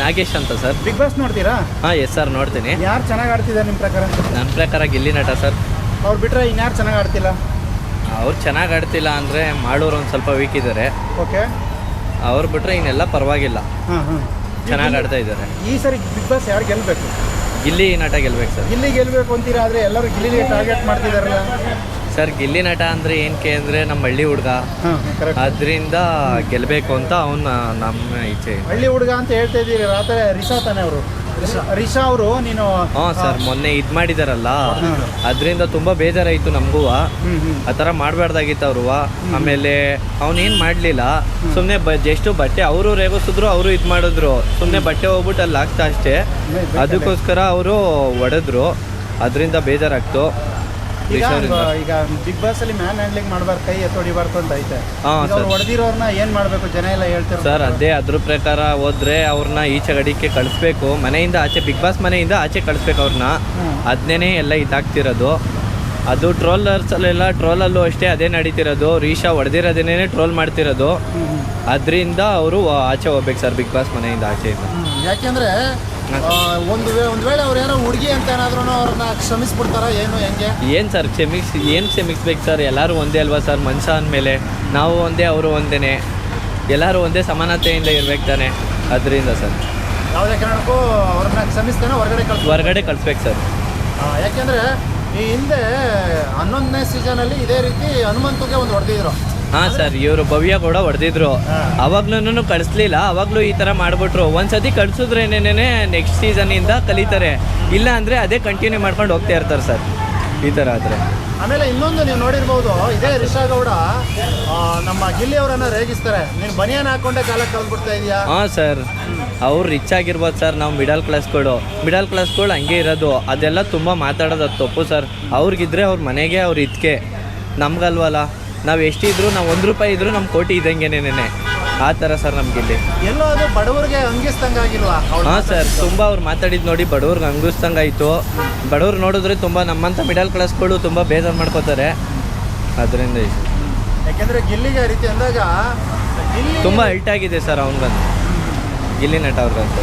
ನಾಗೇಶ್ ಅಂತ sir. Big boss ನೋಡ್ತೀರಾ? ಹಾಂ ಎಸ್ ಸರ್ ನೋಡ್ತೀನಿ. ಯಾರು ಚೆನ್ನಾಗಿ ಆಡ್ತಿದ್ದಾರೆ ನಿಮ್ಮ ಪ್ರಕಾರ? ನನ್ನ ಪ್ರಕಾರ ಗಿಲ್ಲಿ ನಟ ಸರ್ ಅವ್ರು ಬಿಟ್ರೆ ಇನ್ಯಾರು ಚೆನ್ನಾಗಿ ಆಡ್ತಿಲ್ಲ? ಅವ್ರು ಚೆನ್ನಾಗಿ ಆಡ್ತಿಲ್ಲ ಅಂದರೆ ಮಾಡೋರು ಒಂದು ಸ್ವಲ್ಪ ವೀಕ್ ಇದ್ದಾರೆ ಓಕೆ ಅವ್ರು ಬಿಟ್ಟರೆ ಇನ್ನೆಲ್ಲ ಪರವಾಗಿಲ್ಲ. ಹಾಂ ಹಾಂ. ಚೆನ್ನಾಗಿ ಆಡ್ತಾ ಇದ್ದಾರೆ ಈ ಸರಿ ಬಿಗ್ ಬಾಸ್ ಯಾರು ಗೆಲ್ಲಬೇಕು ಗಿಲ್ಲಿ ನಟ ಗೆಲ್ಬೇಕು ಸರ್ ಗಿಲ್ಲಿ ಗೆಲ್ಲಬೇಕು ಅಂತೀರಾ ಆದರೆ ಎಲ್ಲರೂ ಗಿಲ್ಲಿಗೆ ಟಾರ್ಗೆಟ್ ಮಾಡ್ತಿದಾರಲ್ಲ. ಸರ್ ಗಿಲ್ಲಿ ನಟ ಅಂದರೆ ಏನಕ್ಕೆ ಅಂದರೆ ನಮ್ಮ ಹಳ್ಳಿ ಹುಡುಗ. ಅದ್ರಿಂದ ಗೆಲ್ಬೇಕು ಗೆಲ್ಲಬೇಕು ಅಂತ ಅವನ್ನ ನಮ್ಮ ಇಚ್ಛೆ. ಹಳ್ಳಿ ಹುಡುಗ ಅಂತ ಹೇಳ್ತಾ ಇದ್ದೀರಿ ರಾತ್ರಿ ರಿಷಾ ತಾನೆ ಅವರು. ರಿಷಾ ಅವರು ನೀನು ಹಾ ಸರ್ ಮೊನ್ನೆ ಇದು ಮಾಡಿದಾರಲ್ಲ. ಅದ್ರಿಂದ ಅದರಿಂದ ಬೇಜಾರಾಯ್ತು ನಮಗೂ. ಮಾಡ್ಬಾರ್ದಾಗಿತ್ತು ಹ್ಞೂ ಆ ಥರ ಮಾಡಬಾರ್ದಾಗಿತ್ತು ಅವರು. ಆಮೇಲೆ ಅವನೇನು ಮಾಡಲಿಲ್ಲ ಸುಮ್ಮನೆ ಬ ಜಸ್ಟು ಬಟ್ಟೆ ಅವರು ರೇಗಿಸಿದ್ರು ಅವರು ಇದು ಮಾಡಿದ್ರು. ಸುಮ್ಮನೆ ಬಟ್ಟೆ ಹೋಗ್ಬಿಟ್ಟು ಅಲ್ಲಿ ಹಾಕ್ತಾ ಅಷ್ಟೇ. ಅದಕ್ಕೋಸ್ಕರ ಅವರು ಒಡೆದ್ರು. ಅದರಿಂದ ಬೇಜಾರಾಗ್ತು. ಈಗ ಈಗ ಬಿಗ್ ಬಾಸ್ ಅಲ್ಲಿ ಮ್ಯಾನ್ ಹ್ಯಾಂಡ್ಲಿಂಗ್ ಮಾಡಬಾರ್ದು ಕೈ ಎತ್ತೊಡಿಬಾರ್ದು ಅಂತ ಐತೆ. ಹಾ, ಈಗ ಅವ್ರು ಸರ್. ಹೊಡೆದಿರೋರ್ನ ಏನ್ ಮಾಡ್ಬೇಕು? ಜನ ಎಲ್ಲ ಹೇಳ್ತಾರೆ ಸರ್ ಅದೇ ಅದ್ರ ಪ್ರಕಾರ ಹೋದ್ರೆ ಅವ್ರನ್ನ ಈಚೆ ಗಡಿಕೆ ಕಳಿಸ್ಬೇಕು. ಮನೆಯಿಂದ ಆಚೆ ಬಿಗ್ ಬಾಸ್ ಮನೆಯಿಂದ ಆಚೆ ಕಳಿಸ್ಬೇಕು ಅವ್ರನ್ನ ಹ್ಮ್. ಅದನ್ನೇ ಎಲ್ಲ ಇದಾಗ್ತಿರೋದು. ಅದು ಟ್ರೋಲರ್ಸ್ ಟ್ರೋಲರ್ಸಲ್ಲೆಲ್ಲ ಟ್ರೋಲಲ್ಲೂ ಅಷ್ಟೇ ಅದೇ ನಡೀತಿರೋದು. ರೀಶಾ ಹೊಡೆದಿರೋದೇನೆ ಟ್ರೋಲ್ ಮಾಡ್ತಿರೋದು. ಅದರಿಂದ ಅವರು ಆಚೆ ಹೋಗ್ಬೇಕು ಸರ್ ಬಿಗ್ ಬಾಸ್ ಮನೆಯಿಂದ ಆಚೆಯಿಂದ ಯಾಕೆಂದ್ರೆ ಒಂದು ಒಂದು ವೇಳೆ ಅವ್ರು ಏನೋ ಹುಡುಗಿ ಅಂತ ಏನಾದ್ರೂ ಅವ್ರನ್ನ ಕ್ಷಮಿಸ್ಬಿಡ್ತಾರ ಏನು ಹೆಂಗೆ? ಏನು ಸರ್ ಕ್ಷಮಿಸ್ ಏನು ಕ್ಷಮಿಸ್ಬೇಕು ಸರ್? ಎಲ್ಲರೂ ಒಂದೇ ಅಲ್ವಾ ಸರ್ ಮನುಷ್ಯ ಅಂದಮೇಲೆ? ನಾವು ಒಂದೇ ಅವರು ಒಂದೇ ಎಲ್ಲರೂ ಒಂದೇ ಸಮಾನತೆಯಿಂದ ಇರ್ಬೇಕು ತಾನೆ. ಅದರಿಂದ ಸರ್. ಯಾವುದೇ ಕಾರಣಕ್ಕೂ ಅವ್ರನ್ನ ಕ್ಷಮಿಸ್ತಾನೆ ಹೊರಗಡೆ ಕಳ್ಸಿ ಹೊರಗಡೆ ಕಳಿಸ್ಬೇಕು ಸರ್. ಯಾಕೆಂದ್ರೆ ಈ ಹಿಂದೆ ಹನ್ನೊಂದನೇ ಸೀಸನ್ ಅಲ್ಲಿ ಇದೇ ರೀತಿ ಹನುಮಂತಗೆ ಒಂದು ಹೊಡೆದಿದ್ರು. ಹಾ ಸರ್ ಇವರು ಭವ್ಯ ಕೂಡ ಹೊಡೆದಿದ್ರು. ಅವಾಗ್ಲೂ ಕಳಿಸ್ಲಿಲ್ಲ ಅವಾಗ್ಲೂ ಈ ತರ ಮಾಡ್ಬಿಟ್ರು. ಒಂದ್ಸತಿ ಕಳ್ಸಿದ್ರೇನೇನೆ ನೆಕ್ಸ್ಟ್ ಸೀಸನ್ ಇಂದ ಕಲಿತಾರೆ. ಇಲ್ಲ ಅಂದ್ರೆ ಅದೇ ಕಂಟಿನ್ಯೂ ಮಾಡ್ಕೊಂಡು ಹೋಗ್ತಾ ಇರ್ತಾರೆ ಸರ್. ಈ ತರ ಆದರೆ. ಆಮೇಲೆ ಇನ್ನೊಂದು ನೀವು ನೋಡಿರ್ಬೋದು ಇದೇ ರಿಷಾ ಗೌಡ ಆ, ನಮ್ಮ ಗಿಲ್ಲಿ ಅವರನ್ನ ರೇಗಿಸ್ತಾರೆ. ನೀನು ಬನಿಯನ್ ಹಾಕೊಂಡೆ ಕಾಲ ಕಳ್ದ್ಬಿಡ್ತಾ ಇದೀಯಾ? ಹಾಂ ಸರ್ ಅವ್ರು ರಿಚ್ ಆಗಿರ್ಬೋದು ಸರ್ ನಾವು ಮಿಡಲ್ ಕ್ಲಾಸ್ಗಳು ಮಿಡಲ್ ಕ್ಲಾಸ್ಗಳು ಹಂಗೆ ಇರೋದು. ಅದೆಲ್ಲ ತುಂಬ ಮಾತಾಡೋದು ಅದು ತಪ್ಪು ಸರ್ ಅವ್ರಿಗಿದ್ರೆ ಅವ್ರ ಮನೆಗೆ ಅವ್ರ ಇದಕ್ಕೆ ನಮ್ಗಲ್ವಲ್ಲ. ನಾವು ಎಷ್ಟಿದ್ರು ನಾವು ಒಂದು ರೂಪಾಯಿ ಇದ್ರು ನಮ್ಮ ಕೋಟಿ ಇದ್ದಂಗೆನೇನೆ ಆ ಥರ ಸರ್ ನಮಗಿಲ್ಲಿ. ಎಲ್ಲೋ ಅದು ಬಡವರಿಗೆ ಅಂಗಿಸ್ದಂಗಾಗಿಲ್ವಾ ಹಾಂ ಸರ್ ತುಂಬ ಅವ್ರು ಮಾತಾಡಿದ್ದು ನೋಡಿ ಬಡವ್ರಿಗೆ ಆಯ್ತು ಬಡವ್ರು ನೋಡಿದ್ರೆ ತುಂಬ ನಮ್ಮಂಥ ಮಿಡಲ್ ಕ್ಲಾಸ್ಗಳು ತುಂಬ ಬೇಜಾರು ಮಾಡ್ಕೋತಾರೆ. ಅದರಿಂದ ಯಾಕೆಂದರೆ ಗಿಲ್ಲಿಗೆ ರೀತಿ ಅಂದಾಗ ಗಿಲ್ಲಿ ತುಂಬ ಹಲ್ಟ್ ಆಗಿದೆ ಸರ್ ಅವ್ನಿಗಂತೂ. ಗಿಲ್ಲಿ ನಟ ಅವ್ರಿಗಂತೂ.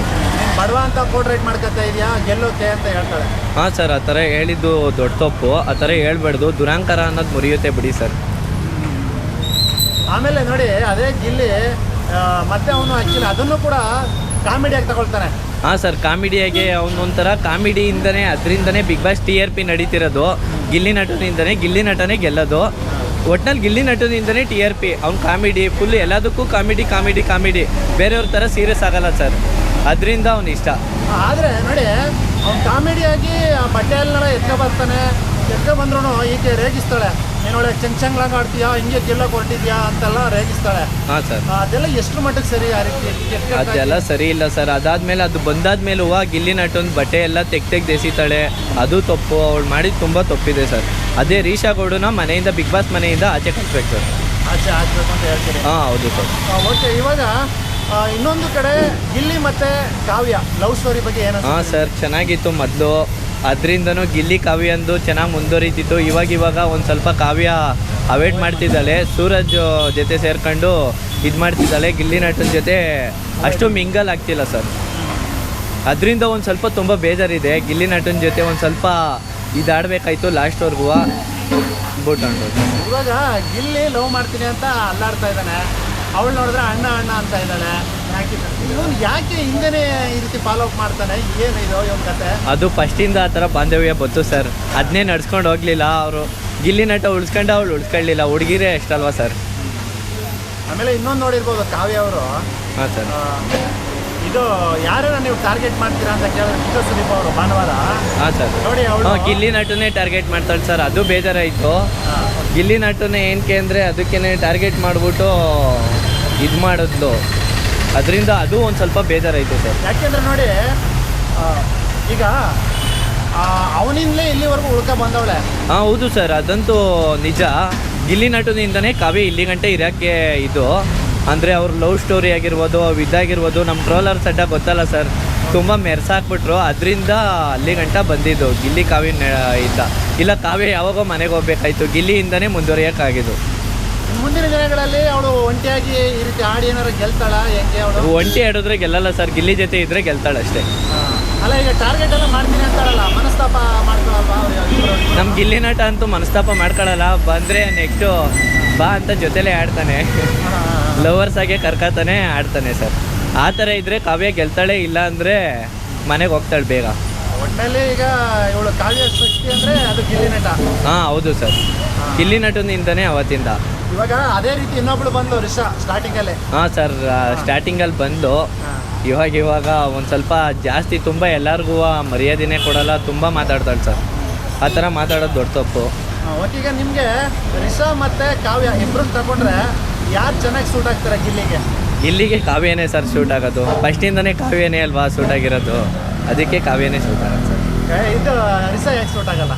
ಬಡವ ಅಂತ ಕೋಟ್ ರೈಟ್ ಮಾಡ್ಕೊತಾ ಇದೀಯಾ? ಗೆಲ್ಲೋಕೆ ಅಂತ ಹೇಳ್ತಾರೆ ಹಾಂ ಸರ್ ಆ ಥರ ಹೇಳಿದ್ದು ದೊಡ್ಡ ತಪ್ಪು. ಆ ಥರ ಹೇಳ್ಬಾರ್ದು. ದುರಾಂಕಾರ ಅನ್ನೋದು ಮುರಿಯುತ್ತೆ ಬಿಡಿ ಸರ್. ಆಮೇಲೆ ನೋಡಿ ಅದೇ ಗಿಲ್ಲಿ ಮತ್ತೆ ಅವನು ಆಕ್ಚುಲಿ ಅದನ್ನು ಕೂಡ ಕಾಮಿಡಿಯಾಗಿ ತಗೊಳ್ತಾನೆ. ಹಾಂ ಸರ್ ಕಾಮಿಡಿಯಾಗೆ ಅವನೊಂಥರ ಕಾಮಿಡಿಯಿಂದನೇ ಅದರಿಂದನೇ Bigg Boss T R P ನಡೀತಿರೋದು. Gilli ನಟನಿಂದನೇ ಗಿಲ್ಲಿ ನಟನೇ ಗೆಲ್ಲೋದು. ಒಟ್ನಲ್ಲಿ ಗಿಲ್ಲಿ ನಟನಿಂದನೇ ಟಿ ಆರ್ ಪಿ ಅವ್ನು ಕಾಮಿಡಿ ಫುಲ್ ಎಲ್ಲದಕ್ಕೂ ಕಾಮಿಡಿ ಕಾಮಿಡಿ ಕಾಮಿಡಿ ಬೇರೆಯವ್ರ ಥರ ಸೀರಿಯಸ್ ಆಗಲ್ಲ ಸರ್. ಅದರಿಂದ ಅವ್ನು ಇಷ್ಟ. ಆದರೆ ನೋಡಿ ಅವ್ನು ಕಾಮಿಡಿಯಾಗಿ ಬಟ್ಟೆ ಎಲ್ಲ ಎತ್ಕೊ ಬರ್ತಾನೆ ಎತ್ಕೊ ಬಂದ್ರು ಈಕೆ ರೇಗಿಸ್ತಾಳೆ. ಚೆಂಗ್ ಚೆಂಗ್ಲಾಗ ಆಡ್ತೀಯಾ ಹಿಂಗೆ ಗೆಲ್ಲಕ್ಕೆ ಹೊರಟಿದ್ಯಾ ಅಂತೆಲ್ಲ ರೇಗಿಸ್ತಾಳೆ. ಹಾಂ ಸರ್. ಅದೆಲ್ಲ ಎಷ್ಟು ಮಟ್ಟಿಗೆ ಸರಿ ಆ ರೀತಿ ಅದೆಲ್ಲ ಸರಿ ಇಲ್ಲ ಸರ್. ಅದಾದ್ಮೇಲೆ ಅದು ಬಂದಾದ್ಮೇಲೆ ಹೂವು ಗಿಲ್ಲಿ ನಟ್ಟೊಂದು ಬಟ್ಟೆ ಎಲ್ಲ ತೆಗ್ ತೆಗ್ದು ಎಸಿತಾಳೆ. ಅದು ತಪ್ಪು ಅವಳು ಮಾಡಿದ ತುಂಬ ತಪ್ಪಿದೆ ಸರ್. ಅದೇ ರೀಶಾ ಗೌಡನ ಮನೆಯಿಂದ ಬಿಗ್ ಬಾಸ್ ಮನೆಯಿಂದ ಆಚೆ ಕಳಿಸ್ಬೇಕು ಸರ್. ಆಚೆ ಹಾಕ್ಬೇಕು ಅಂತ ಹೇಳ್ತೀರಿ. ಹಾಂ ಹೌದು ಸರ್. ಓಕೆ ಇವಾಗ ಆ, ಇನ್ನೊಂದು ಕಡೆ ಗಿಲ್ಲಿ ಮತ್ತೆ ಕಾವ್ಯ ಲವ್ ಸ್ಟೋರಿ ಬಗ್ಗೆ ಏನು ಹಾಂ ಸರ್. ಚೆನ್ನಾಗಿತ್ತು ಮೊದಲು. ಅದರಿಂದನೂ ಗಿಲ್ಲಿ ಕಾವ್ಯ ಅಂದು ಚೆನ್ನಾಗಿ ಮುಂದುವರಿತಿತ್ತು. ಇವಾಗ ಇವಾಗ ಒಂದು ಸ್ವಲ್ಪ ಕಾವ್ಯ ಅವೇಟ್ ಮಾಡ್ತಿದ್ದಾಳೆ. ಸೂರಜ್ ಜೊತೆ ಸೇರ್ಕೊಂಡು ಇದು ಮಾಡ್ತಿದ್ದಾಳೆ ಗಿಲ್ಲಿ ನಟನ ಜೊತೆ. ಅಷ್ಟು ಮಿಂಗಲ್ ಆಗ್ತಿಲ್ಲ ಸರ್. ಅದರಿಂದ ಒಂದು ಸ್ವಲ್ಪ ತುಂಬ ಬೇಜಾರಿದೆ. ಗಿಲ್ಲಿ ನಟನ ಜೊತೆ ಒಂದು ಸ್ವಲ್ಪ ಇದಾಡಬೇಕಾಯ್ತು ಲಾಸ್ಟ್ವರೆಗೂ. ಬಿಟ್ಟು ಇವಾಗ ಗಿಲ್ಲಿ ಲವ್ ಮಾಡ್ತೀನಿ ಅಂತ ಅಲ್ಲಾಡ್ತಾ ಇದ್ದಾನೆ. ಅವಳು ನೋಡಿದ್ರೆ ಅಣ್ಣ ಅಣ್ಣ ಅಂತ ಇದ್ದಾಳೆ. ಇವನು ಯಾಕೆ ಹಿಂದೆನೇ ಈ ರೀತಿ ಫಾಲೋ ಅಪ್ ಮಾಡ್ತಾನೆ? ಏನು ಇದು ಇವನ್ ಕತೆ? ಅದು ಫಸ್ಟಿಂದ ಆ ಥರ ಬಾಂಧವ್ಯ ಬಂತು ಸರ್ ಅದನ್ನೇ ನಡ್ಸ್ಕೊಂಡು ಹೋಗಲಿಲ್ಲ ಅವರು. ಗಿಲ್ಲಿ ನಟ ಉಳ್ಸ್ಕೊಂಡ ಅವಳು ಉಳಿಸ್ಕೊಳ್ಳಿಲ್ಲ. ಹುಡುಗಿರೇ ಅಷ್ಟಲ್ವಾ ಸರ್ ಆಮೇಲೆ ಇನ್ನೊಂದು ನೋಡಿರ್ಬೋದು ಕಾವ್ಯ ಅವರು. ಹಾಂ ಸರ್ ಇದು ಯಾರನ್ನ ನೀವು ಟಾರ್ಗೆಟ್ ಮಾಡ್ತೀರಾ ಅಂತ ಕೇಳಿದ್ರೆ ಸುದೀಪ್ ಅವರು ಭಾನುವಾರ. ಹಾಂ ಸರ್. ನೋಡಿ ಅವಳು. ಗಿಲ್ಲಿ ನಟನೇ ಟಾರ್ಗೆಟ್ ಮಾಡ್ತಾಳೆ ಸರ್. ಅದು ಬೇಜಾರಾಯಿತು. ಗಿಲ್ಲಿ ನಟನೇ ಏನಕ್ಕೆ ಅಂದರೆ ಅದಕ್ಕೇನೆ ಟಾರ್ಗೆಟ್ ಮಾಡಿಬಿಟ್ಟು ಇದು ಮಾಡಿದ್ಲು. ಅದರಿಂದ ಅದು ಒಂದು ಸ್ವಲ್ಪ ಬೇಜಾರಾಯಿತು ಸರ್. ಯಾಕೆಂದ್ರೆ ನೋಡಿ ಈಗ ಅವನಿಂದಲೇ ಇಲ್ಲಿವರೆಗೂ ಉಳ್ಕ ಬಂದವಳೆ. ಹಾಂ ಹೌದು ಸರ್. ಅದಂತೂ ನಿಜ. ಗಿಲ್ಲಿ ನಟನಿಂದನೇ ಕಾವ್ಯ ಇಲ್ಲಿ ಗಂಟೆ ಇರೋಕ್ಕೆ ಇದು. ಅಂದರೆ ಅವ್ರ ಲವ್ ಸ್ಟೋರಿ ಆಗಿರ್ಬೋದು ಅವು ಇದಾಗಿರ್ಬೋದು ನಮ್ಮ ಟ್ರೋಲರ್ಸ್ ಅಡ್ಡ ಗೊತ್ತಲ್ಲ ಸರ್ ತುಂಬ ಮೆರ್ಸಾಕ್ಬಿಟ್ರು. ಅದರಿಂದ ಅಲ್ಲಿ ಗಂಟ ಬಂದಿದ್ದು ಗಿಲ್ಲಿ ಕಾವ್ಯ ಇದ್ದ ಇಲ್ಲ ಕಾವ್ಯ ಯಾವಾಗೋ ಮನೆಗೆ ಹೋಗ್ಬೇಕಾಯ್ತು. ಗಿಲ್ಲಿಯಿಂದನೇ ಮುಂದುವರಿಯೋಕ್ಕಾಗಿದ್ದು. ಮುಂದಿನ ದಿನಗಳಲ್ಲಿ ಅವಳು ಒಂಟಿಯಾಗಿ ಈ ರೀತಿ ಆಡಿ ಏನಾದ್ರು ಗೆಲ್ತಾಳ? ಹೆಂಗೆ ಅವಳು? ಒಂಟಿ ಆಡಿದ್ರೆ ಗೆಲ್ಲಲ್ಲ ಸರ್ ಗಿಲ್ಲಿ ಜೊತೆ ಇದ್ರೆ ಗೆಲ್ತಾಳೆ ಅಷ್ಟೇ. ಅಲ್ಲ ಈಗ ಟಾರ್ಗೆಟ್ ಎಲ್ಲ ಮಾಡ್ತೀನಿ ಅಂತಾಳಲ್ಲ ಮನಸ್ತಾಪ ಮಾಡ್ಕೊಳಲ್ವಾ ಇಬ್ರು? ನಮ್ಮ ಗಿಲ್ಲಿ ನಾಟ ಅಂತೂ ಮನಸ್ತಾಪ ಮಾಡ್ಕೊಳಲ್ಲ. ಬಂದರೆ ನೆಕ್ಸ್ಟು ಬಾ ಅಂತ ಜೊತೆಲೇ ಆಡ್ತಾನೆ. ಲವರ್ಸ್ ಆಗಿ ಕರ್ಕತಾನೆ ಆಡ್ತಾನೆ ಸರ್ ಆ ಥರ ಇದ್ರೆ ಕಾವ್ಯ ಗೆಲ್ತಾಳೆ ಇಲ್ಲ ಅಂದರೆ ಮನೆಗೆ ಹೋಗ್ತಾಳೆ ಬೇಗ. ಒಟ್ಟಲ್ಲಿ ಈಗ ಇವಳು ಕಾವ್ಯ ಶಕ್ತಿ ಅಂದ್ರೆ ಅದು ಗಿಲ್ಲಿ ನಟ. ಹಾಂ ಹೌದು ಸರ್ ಗಿಲ್ಲಿ ನಟನಿಂದನೇ ಅವತ್ತಿಂದ. ಇವಾಗ ಅದೇ ರೀತಿ ಇನ್ನೊಬ್ಳು ಬಂದು ರಿಷಾ ಸ್ಟಾರ್ಟಿಂಗ್ ಅಲ್ಲಿ. ಹಾಂ ಸರ್ ಸ್ಟಾರ್ಟಿಂಗಲ್ಲಿ ಬಂದು ಇವಾಗ ಇವಾಗ ಒಂದು ಸ್ವಲ್ಪ ಜಾಸ್ತಿ ತುಂಬ ಎಲ್ಲರಿಗೂ ಮರ್ಯಾದೆನೇ ಕೊಡಲ್ಲ ತುಂಬ ಮಾತಾಡ್ತಾಳೆ ಸರ್ ಆ ಥರ ಮಾತಾಡೋದು ದೊಡ್ಡ ತಪ್ಪು. ಒಟ್ಟಿಗೆ ನಿಮಗೆ ರಿಷಾ ಮತ್ತೆ ಕಾವ್ಯ ಇಬ್ಬರು ತಗೊಂಡ್ರೆ ಯಾರು ಚೆನ್ನಾಗಿ ಸೂಟ್ ಆಗ್ತಾರೆ ಗಿಲ್ಲಿಗೆ? ಇಲ್ಲಿಗೆ ಕಾವ್ಯನೇ ಸರ್ ಶೂಟ್ ಆಗೋದು ಫಸ್ಟಿಂದನೇ ಕಾವ್ಯನೇ ಅಲ್ವಾ ಶೂಟ್ ಆಗಿರೋದು. ಅದಕ್ಕೆ ಕಾವ್ಯನೇ ಶೂಟ್ ಆಗೋದು ಸರ್ ಏ, ಇದು ರಿಸಾ ಯಾಕೆ ಸೂಟ್ ಆಗಲ್ಲ?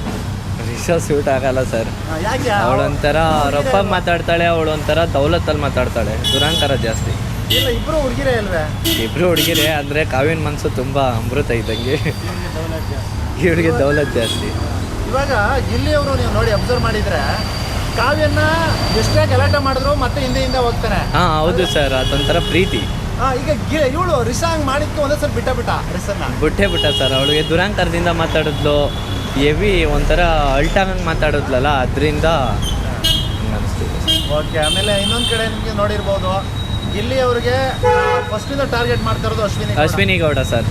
ರಿಷಾ ಶೂಟ್ ಆಗಲ್ಲ ಸರ್ ಆ, ಯಾಕೆ? ಅವಳೊಂಥರ ರಪ್ಪ ಮಾತಾಡ್ತಾಳೆ ಅವಳೊಂಥರ ದೌಲತ್ತಲ್ಲಿ ಮಾತಾಡ್ತಾಳೆ. ದುರಾಂಕಾರ ಜಾಸ್ತಿ. ಇಲ್ಲ ಇಬ್ರು ಹುಡುಗಿರೇ ಅಲ್ವೇ? ಇಬ್ರು ಹುಡುಗಿರೆ ಅಂದರೆ ಕಾವ್ಯನ ಮನಸ್ಸು ತುಂಬ ಅಮೃತ ಇದ್ದಂಗೆ. ಇವಳಿಗೆ ದೌಲತ್ ಜಾಸ್ತಿ. ಇವಾಗ ಗಿಲ್ಲಿ ಅವರು ನೀವು ನೋಡಿ ಅಬ್ಸರ್ವ್ ಮಾಡಿದ್ರೆ ಕಾವ್ಯನ ಎಷ್ಟೇ ಗಲಾಟೆ ಮಾಡಿದ್ರು ಮತ್ತೆ ಹಿಂದೆ ಹಿಂದೆ ಹೋಗ್ತಾನೆ. ಹಾಂ ಹೌದು ಸರ್ ಅದೊಂಥರ ಪ್ರೀತಿ. ಆ, ಈಗ ಗಿ ಇವಳು ರಿಸಾಂಗ್ ಹಂಗ್ ಮಾಡಿದ್ಕೆ ಒಂದೇ ಸಲ ಬಿಟ್ಟ ಬಿಟ್ಟ ರಿಸನ್ನ? ಬಿಟ್ಟೇ ಬಿಟ್ಟ ಸರ್ ಅವಳಿಗೆ ದುರಂಕಾರದಿಂದ ಮಾತಾಡಿದ್ಲು ಎವಿ ಒಂಥರ ಅಲ್ಟಾಂಗ್ ಮಾತಾಡಿದ್ಲಲ್ಲ ಅದರಿಂದ ಓಕೆ ಆಮೇಲೆ ಇನ್ನೊಂದು ಕಡೆ ನಿಮಗೆ ನೋಡಿರ್ಬೋದು ಗಿಲ್ಲಿ ಅವ್ರಿಗೆ ಫಸ್ಟಿಂದ ಟಾರ್ಗೆಟ್ ಮಾಡ್ತಾ ಇರೋದು ಅಶ್ವಿನಿ ಗೌಡ. ಅಶ್ವಿನಿ ಗೌಡ ಸರ್.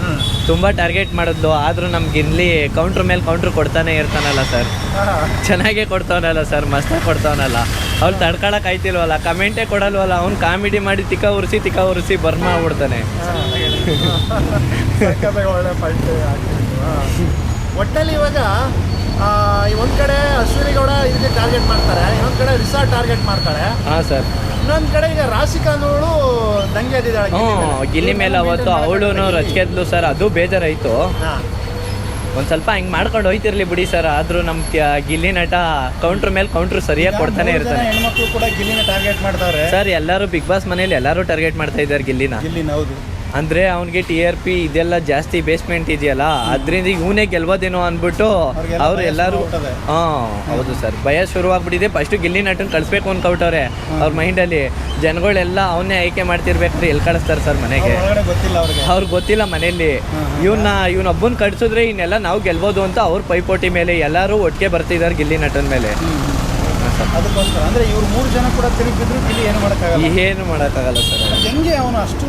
ತುಂಬಾ ಟಾರ್ಗೆಟ್ ಮಾಡಿದ್ಲು. ಆದ್ರೂ ನಮ್ಗೆ ಇಲ್ಲಿ ಕೌಂಟ್ರ್ ಮೇಲೆ ಕೌಂಟ್ರ್ ಕೊಡ್ತಾನೆ ಇರ್ತಾನಲ್ಲ ಸರ್. ಚೆನ್ನಾಗೆ ಕೊಡ್ತಾವನಲ್ಲ ಸರ್ ಮಸ್ತಾಗಿ ಕೊಡ್ತಾವನಲ್ಲ ಅವ್ರು ತಡ್ಕೊಳಕ್ ಆಯ್ತಿಲ್ವಲ್ಲ ಕಮೆಂಟೇ ಕೊಡಲ್ವಲ್ಲ ಅವ್ನು ಕಾಮಿಡಿ ಮಾಡಿ ತಿಕ್ಕ ಉರಿಸಿ ತಿಕ್ಕ ಉರಿಸಿ ಬರ್ಮ ಆಗ್ಬಿಡ್ತಾನೆ ಒಟ್ಟಲ್ಲಿ. ಇವಾಗ ಒಂದ್ ಕಡೆ ಅಶ್ವಿನಿಗೌಡ ಇದಕ್ಕೆ ಟಾರ್ಗೆಟ್ ಮಾಡ್ತಾರೆ ಇನ್ನೊಂದ್ ಕಡೆ ರಿಸಾ ಟಾರ್ಗೆಟ್ ಮಾಡ್ತಾರೆ. ಹಾ ಸರ್. ಇನ್ನೊಂದ್ ಕಡೆ ಈಗ ರಾಶಿಕಾ ಅನ್ನೋಳು ದಂಗೆ ಎದ್ದಿದ್ದಾಳೆ ಹ್ಞೂ ಗಿಲ್ಲಿ ಮೇಲೆ. ಅವತ್ತು ಅವಳು ರಚಿಕೆದ್ಲು ಸರ್. ಅದು ಬೇಜಾರಾಯಿತು. ಒಂದ್ ಸ್ವಲ್ಪ ಹಿಂಗೆ ಮಾಡ್ಕೊಂಡು ಹೋಯ್ತಿರ್ಲಿ ಬಿಡಿ ಸರ್. ಆದರೂ ನಮ್ಮ ಗಿಲ್ಲಿ ನಟ ಕೌಂಟ್ರ್ ಮೇಲೆ ಕೌಂಟರ್ ಸರಿಯಾಗಿ ಕೊಡ್ತಾನೆ ಇರ್ತಾನೆ. ಹೆಣ್ಮಕ್ಳು ಕೂಡ ಗಿಲ್ಲಿನ ಟಾರ್ಗೆಟ್ ಮಾಡ್ತಾರೆ. ಸರ್ ಎಲ್ಲರೂ ಬಿಗ್ ಬಾಸ್ ಮನೇಲಿ ಎಲ್ಲರೂ ಟಾರ್ಗೆಟ್ ಮಾಡ್ತಾ ಇದ್ದಾರೆ ಗಿಲ್ಲಿನ. ಗಿಲ್ಲಿನ ಹೌದು. ಅಂದರೆ ಅವನಿಗೆ ಟಿ ಆರ್ ಪಿ ಇದೆಲ್ಲ ಜಾಸ್ತಿ ಬೇಸ್ಮೆಂಟ್ ಇದೆಯಲ್ಲ ಅದರಿಂದ ಇವನೇ ಗೆಲ್ಬೋದೇನೋ ಅಂದ್ಬಿಟ್ಟು ಅವ್ರಿಗೆಲ್ಲ ಅವ್ರು ಎಲ್ಲರೂ. ಹಾಂ ಹೌದು ಸರ್ ಭಯ ಶುರುವಾಗ್ಬಿಟ್ಟಿದೆ ಫಸ್ಟ್ ಗಿಲ್ಲಿ ನಟನ್ ಕಳಿಸ್ಬೇಕು ಅನ್ಕೊಬಿಟ್ಟವ್ರೆ. ಅವ್ರ ಮೈಂಡಲ್ಲಿ ಜನಗಳೆಲ್ಲ ಅವನ್ನೇ ಆಯ್ಕೆ ಮಾಡ್ತಿರ್ಬೇಕ್ರಿ ಎಲ್ಲಿ ಕಳಿಸ್ತಾರೆ ಸರ್ ಮನೆಗೆ. ಅವ್ರಿಗೆ. ಗೊತ್ತಿಲ್ಲ ಮನೆಯಲ್ಲಿ. ಇವನ್ನ ಇವನೊಬ್ಬನ ಕಳ್ಸಿದ್ರೆ ಇನ್ನೆಲ್ಲ ನಾವು ಗೆಲ್ಬೋದು ಅಂತ ಅವ್ರ ಪೈಪೋಟಿ ಮೇಲೆ ಎಲ್ಲರೂ ಒಟ್ಟಿಗೆ ಬರ್ತಿದ್ದಾರೆ ಗಿಲ್ಲಿ ನಟನ್ ಮೇಲೆ. ಸರ್ ಅದಕ್ಕೋಸ್ಕರ. ಅಂದ್ರೆ ಇವ್ರು ಮೂರು ಜನ ಕೂಡ ತಿರುಗಿದ್ರು ಇಲ್ಲಿ ಏನು ಮಾಡೋಕ್ಕಾಗಲ್ಲ. ಏನು ಮಾಡೋಕ್ಕಾಗಲ್ಲ ಸರ್. ಹೆಂಗೆ ಅವನು ಅಷ್ಟು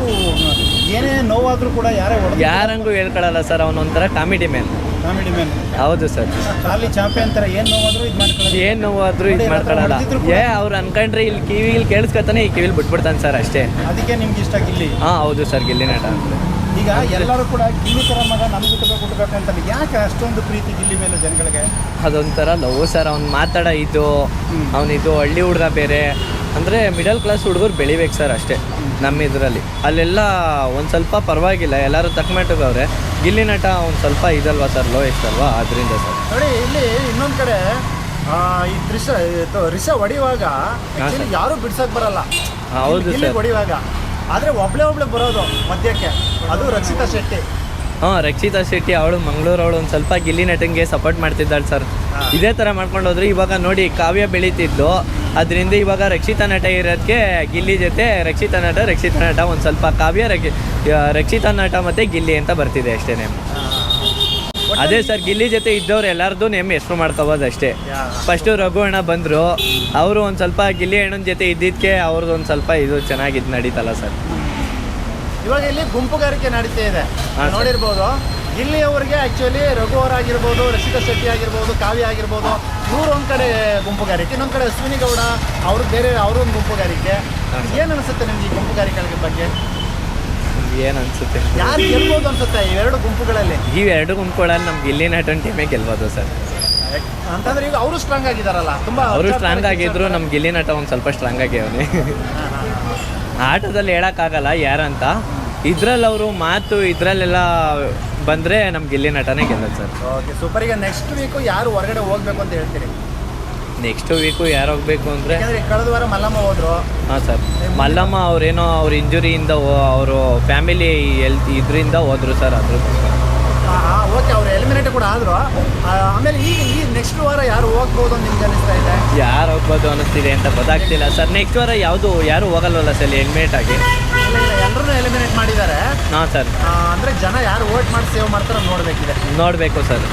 ಏನೇ ನೋವಾದ್ರೂ ಕೂಡ ಯಾರೇ ಯಾರಂಗೂ ಹೇಳ್ಕೊಳಲ್ಲ ಸರ್ ಅವನೊಂಥರ ಕಾಮಿಡಿ ಮ್ಯಾನ್. Comedy man. ಹೌದು ಸರ್. ಖಾಲಿ ಚಾಂಪಿಯನ್ ತರ ಏನ್ ನೋವಾದ್ರೂ ಇದು ಮಾಡ್ಕೊಳ್ಳೋದು. ಏನ್ ನೋವಾದ್ರೂ ಇದು ಮಾಡ್ಕೊಳಲ್ಲ. ಏ ಅವ್ರು ಅನ್ಕೊಂಡ್ರೆ ಇಲ್ಲಿ ಕಿವಿಲಿ ಕೇಳಿಸ್ಕೊತಾನೆ ಈ ಕಿವಿಲಿ ಬಿಟ್ಬಿಡ್ತಾನೆ ಸರ್ ಅಷ್ಟೇ. ಅದಕ್ಕೆ ನಿಮ್ಗೆ ಇಷ್ಟ ಗಿಲ್ಲಿ? ಹಾಂ ಹೌದು ಸರ್ ಗಿಲ್ಲಿ ನಟ. ಅಂದ್ರೆ ಈಗ ಎಲ್ಲರೂ ಕೂಡ ಗಿಲ್ಲಿ ಥರ ಮಗ ನಮ್ಗೆ ಹುಟ್ಟಬೇಕು ಹುಟ್ಟಬೇಕು ಅಂತ ಯಾಕೆ ಅಷ್ಟೊಂದು ಪ್ರೀತಿ ಗಿಲ್ಲಿ ಮೇಲೆ ಜನಗಳಿಗೆ? ಅದೊಂಥರ ಲವ್ ಸರ್ ಅವ್ನು ಮಾತಾಡ ಇದು. ಅವನಿದು ಹಳ್ಳಿ ಹುಡುಗ ಬೇರೆ. ಅಂದರೆ ಮಿಡಲ್ ಕ್ಲಾಸ್ ಹುಡುಗರು ಬೆಳಿಬೇಕು ಸರ್ ಅಷ್ಟೇ ನಮ್ಮ ಇದರಲ್ಲಿ. ಅಲ್ಲೆಲ್ಲ ಒಂದು ಸ್ವಲ್ಪ ಪರವಾಗಿಲ್ಲ ಎಲ್ಲರೂ ತಕ್ಕಮಟ್ಟಗವ್ರೆ ಗಿಲ್ಲಿ ನಟ ಒಂದು ಸ್ವಲ್ಪ ಇದಲ್ವಾ ಸರ್ ಲೋ ಅಲ್ವಾ? ಅದರಿಂದ ಸರ್. ನೋಡಿ ಇಲ್ಲಿ ಇನ್ನೊಂದು ಕಡೆ ಈ ತ್ರಿಷ ರಿಷ ಹೊಡಿಯುವಾಗ. ಯಾರು ಬಿಡ್ಸಕ್ ಬರಲ್ಲ. ಹೌದು ಸರ್. ಹೊಡಿಯುವಾಗ. ಆದ್ರೆ ಒಬ್ಳೆ ಒಬ್ಳೆ ಬರೋದು ಮಧ್ಯಕ್ಕೆ. ಅದು ರಕ್ಷಿತಾ ಶೆಟ್ಟಿ. ಹಾಂ ರಕ್ಷಿತಾ ಶೆಟ್ಟಿ ಅವಳು ಮಂಗಳೂರು ಅವಳು ಒಂದು ಸ್ವಲ್ಪ ಗಿಲ್ಲಿ ನಟನ್ಗೆ ಸಪೋರ್ಟ್ ಮಾಡ್ತಿದ್ದಾಳೆ ಸರ್. ಇದೇ ಥರ ಮಾಡ್ಕೊಂಡು ಹೋದ್ರೆ ಇವಾಗ ನೋಡಿ ಕಾವ್ಯ ಬೆಳೀತಿದ್ದು. ಅದರಿಂದ ಇವಾಗ ರಕ್ಷಿತಾ ನಟ ಇರೋದಕ್ಕೆ ಗಿಲ್ಲಿ ಜೊತೆ ರಕ್ಷಿತಾ ನಟ ರಕ್ಷಿತಾ ನಟ ಒಂದು ಸ್ವಲ್ಪ ಕಾವ್ಯ ರಕ್ಷಿ- ರಕ್ಷಿತಾ ನಟ ಮತ್ತು ಗಿಲ್ಲಿ ಅಂತ ಬರ್ತಿದೆ ಅಷ್ಟೇ ನೇಮ್ ಅದೇ ಸರ್ ಗಿಲ್ಲಿ ಜೊತೆ ಇದ್ದವ್ರು ಎಲ್ಲಾರ್ದು ನೇಮ್ ಹೆಸರು ಮಾಡ್ಕೋಬೋದು ಅಷ್ಟೇ. ಫಸ್ಟ್ ರಘು ಅಣ್ಣ ಬಂದರು. ಅವರು ಒಂದು ಸ್ವಲ್ಪ ಗಿಲ್ಲಿ ಅಣ್ಣನ ಜೊತೆ ಇದ್ದಿದ್ದಕ್ಕೆ ಅವ್ರದ್ದು ಒಂದು ಸ್ವಲ್ಪ ಇದು ಚೆನ್ನಾಗಿದ್ದು ನಡೀತಲ್ಲ ಸರ್. ಇವಾಗ ಇಲ್ಲಿ ಗುಂಪುಗಾರಿಕೆ ನಡೀತಾ ಇದೆ. ನೋಡಿರ್ಬೋದು ಇಲ್ಲಿ ಅವರಿಗೆ ಆಕ್ಚುಲಿ ರಘು ಅವರಾಗಿರ್ಬೋದು ರಸಿಕಾ ಶೆಟ್ಟಿ ಆಗಿರ್ಬೋದು ಕಾವ್ಯ ಆಗಿರ್ಬೋದು ಇವ್ರು ಒಂದ್ ಕಡೆ ಗುಂಪುಗಾರಿಕೆ ಇನ್ನೊಂದ್ ಕಡೆ ಅಶ್ವಿನಿ ಗೌಡ ಅವ್ರು ಬೇರೆ ಅವರು ಒಂದು ಗುಂಪುಗಾರಿಕೆ. ಏನು ಅನ್ಸುತ್ತೆ ನಿಮ್ಗೆ ಈ ಗುಂಪುಗಾರಿಕೆ ಬಗ್ಗೆ? ಏನು ಅನಿಸುತ್ತೆ ಯಾರು ಗೆಲ್ಬೋದು ಅನ್ಸುತ್ತೆ ಇವೆರಡು ಗುಂಪುಗಳಲ್ಲಿ? ಈ ಎರಡು ಗುಂಪುಗಳಲ್ಲಿ ನಮ್ಗೆ ಇಲ್ಲಿ ನಟನ್ ಟೀಮೇ ಗೆಲ್ಬೋದು ಸರ್. ಅಂತಂದ್ರೆ ಈಗ ಅವರು ಸ್ಟ್ರಾಂಗ್ ಆಗಿದಾರಲ್ಲ ತುಂಬಾ ಅವರು ಸ್ಟ್ರಾಂಗ್ ಆಗಿದ್ರು ನಮ್ ಗಿಲ್ಲಿ ನಟ ಒಂದು ಸ್ವಲ್ಪ ಸ್ಟ್ರಾಂಗ್ ಆಗಿವನೇ. ಆಟದಲ್ಲಿ ಹೇಳೋಕ್ಕಾಗಲ್ಲ ಯಾರಂತ? ಇದ್ರಲ್ಲಿ ಅವರು ಮಾತು ಇದ್ರಲ್ಲೆಲ್ಲ ಬಂದರೆ ನಮ್ ಗಿಲ್ಲಿ ನಟನೇ ಗೆಲ್ಲೋದು ಸರ್. ಓಕೆ ಸೂಪರ್ ಈಗ ನೆಕ್ಸ್ಟ್ ವೀಕು ಯಾರು ಹೊರಗಡೆ ಹೋಗ್ಬೇಕು ಅಂತ ಹೇಳ್ತೀರಿ? ನೆಕ್ಸ್ಟ್ ವೀಕು ಯಾರು ಹೋಗ್ಬೇಕು ಅಂದರೆ? ಯಾಕಂದ್ರೆ ಕಳೆದ ವಾರ ಮಲ್ಲಮ್ಮ ಹೋದ್ರು. ಹಾಂ ಸರ್. ಮಲ್ಲಮ್ಮ ಅವ್ರೇನೋ ಅವ್ರ ಇಂಜುರಿಯಿಂದ ಅವರು ಫ್ಯಾಮಿಲಿ ಎಲ್ತ್ ಇದರಿಂದ ಹೋದ್ರು ಸರ್ ಅದ್ರ ಓಕೆ ಅವ್ರು ಎಲಿಮಿನೇಟ್ ಕೂಡ ಆದರು. ಆಮೇಲೆ ಈ ಈ ನೆಕ್ಸ್ಟ್ ವಾರ ಯಾರು ಹೋಗ್ಬೋದು ಅಂತ ನಿಮ್ಗೆ ಅನಿಸ್ತಾ ಇದೆ? ಯಾರು ಹೋಗ್ಬೋದು ಅನ್ನಿಸ್ತಿದೆ ಅಂತ ಗೊತ್ತಾಗ್ತಿಲ್ಲ ಸರ್. ನೆಕ್ಸ್ಟ್ ವಾರ ಯಾವುದು ಯಾರು ಹೋಗಲ್ವಲ್ಲ ಸರ್ ಎಲಿಮಿನೇಟ್ ಆಗಿ? ಇಲ್ಲ ಇಲ್ಲ ಎಲ್ಲರೂ ಎಲಿಮಿನೇಟ್ ಮಾಡಿದ್ದಾರೆ. ಹಾಂ ಸರ್. ಅಂದ್ರೆ ಜನ ಯಾರು ವೋಟ್ ಮಾಡಿ ಸೇವ್ ಮಾಡ್ತಾರೋ ನೋಡಬೇಕಿದೆ. ನೋಡಬೇಕು ಸರ್.